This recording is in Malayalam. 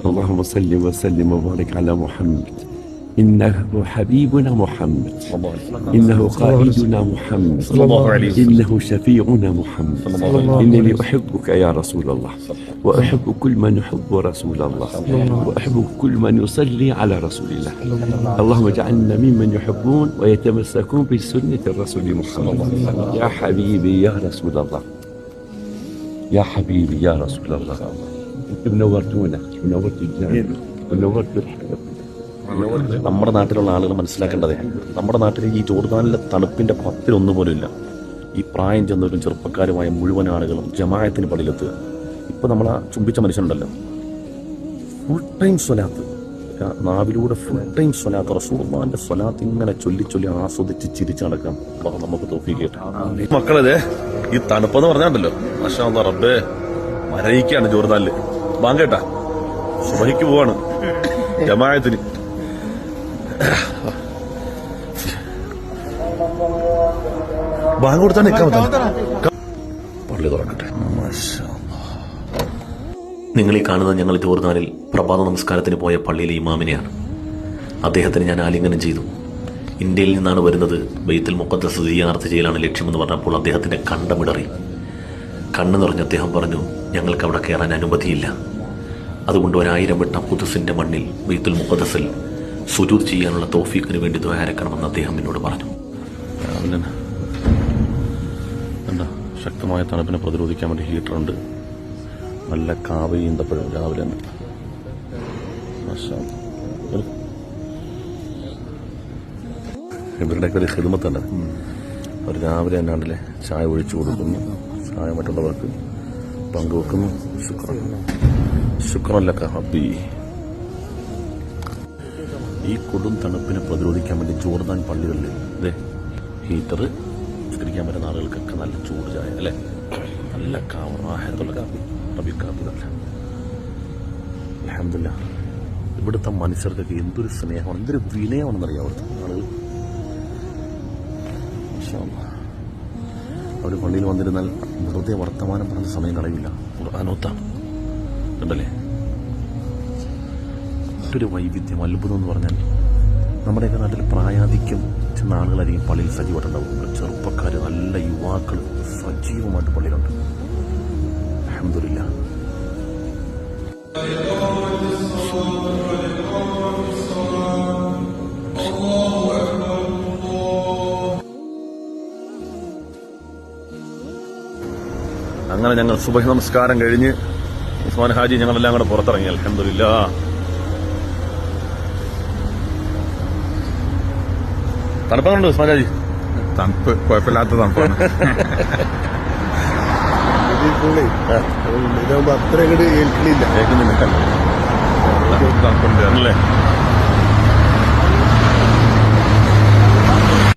اللهم صل وسلم وبارك على محمد. إنه حبيبنا محمد. إنه قائدنا محمد. إنه شفيعنا محمد. إنني أحبك يا رسول الله. وأحب كل من يحب رسول الله. وأحب كل من يصلي على رسول الله. اللهم اجعلنا ممن يحبون ويتمسكون بسنة الرسول محمد. يا حبيبي يا رسول الله. يا حبيبي يا رسول الله. انتم نورتونا ونورت الجامع ونورت الحلقة നമ്മുടെ നാട്ടിലുള്ള ആളുകൾ മനസ്സിലാക്കേണ്ടതേ നമ്മുടെ നാട്ടിൽ ഈ ജോർദാനിലെ തണുപ്പിന്റെ പത്തിലൊന്നു പോലും ഇല്ല ഈ പ്രായം ചെന്നവരും ചെറുപ്പക്കാരുമായ മുഴുവൻ ആളുകളും ജമായത്തിന് പള്ളിയിലെത്തുക ഇപ്പൊ നമ്മൾ ആ ചുംബിച്ച മനുഷ്യനുണ്ടല്ലോ ഫുൾ ടൈം സ്വലാത്ത് ആ നാവിലൂടെ ഫുൾ ടൈം സ്വലാത്ത് റസൂർമാന്റെ സ്വലാത്ത് ഇങ്ങനെ ചൊല്ലി ചൊല്ലി ആസ്വദിച്ച് ചിരിച്ചു നടക്കാം അള്ളാഹു നമുക്ക് തോഫിക്കട്ടെ മക്കളതെ ഈ തണുപ്പെന്ന് പറഞ്ഞാണ്ടല്ലോ മാഷാ അല്ലാ റബ്ബേ മരയിക്കാണ് ജോർദാനില് ബാങ്കേട്ടാ സുബഹിക്ക് പോവാണ്. ജമായത്തിന് ബാങ്ക് കൊടുത്താൽ നിൽക്കാൻ പള്ളി തുറക്കട്ടെ. നിങ്ങൾ ഈ കാണുന്നത് ഞങ്ങൾ ജോർദാനിൽ പ്രഭാത നമസ്കാരത്തിന് പോയ പള്ളിയിലെ ഇമാമിനെയാണ്. അദ്ദേഹത്തിന് ഞാൻ ആലിംഗനം ചെയ്തു. ഇന്ത്യയിൽ നിന്നാണ് വരുന്നത് ബെയ്ത്തിൽ മുക്കദ്ദസ് സിയാർത്ത് ചെയ്യലാണ് ലക്ഷ്യമെന്ന് പറഞ്ഞപ്പോൾ അദ്ദേഹത്തിന്റെ കണ്ടമിടറി കണ്ണു നിറഞ്ഞ് അദ്ദേഹം പറഞ്ഞു ഞങ്ങൾക്ക് അവിടെ കയറാൻ അനുമതിയില്ല. അതുകൊണ്ട് ഒരായിരം വട്ടം കുദസിന്റെ മണ്ണിൽ ബെയ്ത്തുൽ മുഖദസിൽ സുജൂദ് ചെയ്യാനുള്ള തോഫീക്കിന് വേണ്ടി ദ്വാരക്കണമെന്ന് അദ്ദേഹം എന്നോട് പറഞ്ഞു. എന്താ ശക്തമായ തണുപ്പിനെ പ്രതിരോധിക്കാൻ വേണ്ടി ഹീറ്ററുണ്ട് നല്ല കാവയും ഈന്തപ്പഴം രാവിലെ തന്നെ. ഒരു- ഇവരുടെയൊക്കെ ഒരു ഹിദ്മത്തുണ്ട് അവർ രാവിലെ എന്നാണ്ടല്ലേ ചായ ഒഴിച്ചു കൊടുക്കുന്നു ചായ മറ്റുള്ളവർക്ക് പങ്കുവെക്കുന്നു ശുക്രൻ ഹബി ഈ കൊടും തണുപ്പിനെ പ്രതിരോധിക്കാൻ വേണ്ടി ജോർദാൻ പള്ളികളിൽ ഇതേ ഹീറ്റർ ചിത്രിക്കാൻ പറ്റുന്ന ആളുകൾക്കൊക്കെ നല്ല ചൂട് ചായ അല്ലേ? നല്ല കാവറാഹത്തുള്ള കാപ്പി റബി കാപ്പി നല്ല. അലഹമില്ല ഇവിടുത്തെ മനുഷ്യർക്കൊക്കെ എന്തൊരു സ്നേഹമാണ് എന്തൊരു വിനയമാണെന്നറിയാം അവിടുത്തെ ആളുകൾ? അവർ പള്ളിയിൽ വന്നിരുന്നാൽ വെറുതെ വർത്തമാനം പറഞ്ഞ സമയം കളയില്ല ഖുർആാനോത്താണ് ഉണ്ടല്ലേ? മറ്റൊരു വൈവിധ്യം അത്ഭുതം എന്ന് പറഞ്ഞാൽ നമ്മുടെയൊക്കെ നാട്ടിൽ പ്രായാധിക്യം ചെന്ന ആളുകളായിരിക്കും പള്ളിയിൽ സജീവമായിട്ടുണ്ടാവും. ചെറുപ്പക്കാർ നല്ല യുവാക്കൾ സജീവമായിട്ട് പള്ളിയിലുണ്ട്. അഹമ്മദില്ല അങ്ങനെ ഞങ്ങൾ സുബഹി നമസ്കാരം കഴിഞ്ഞ് ഉസ്മാൻ ഹാജി ഞങ്ങളെല്ലാം കൂടെ പുറത്തിറങ്ങി. അലഹമില്ല തണുപ്പുണ്ട് ഉസ്മാൻ ഹാജി? തണുപ്പ് കുഴപ്പമില്ലാത്ത തണുപ്പാണ്. അത്രയും ഏൽക്കണില്ല കേൾക്കുന്നില്ല തണുപ്പുണ്ട്. അല്ലേ?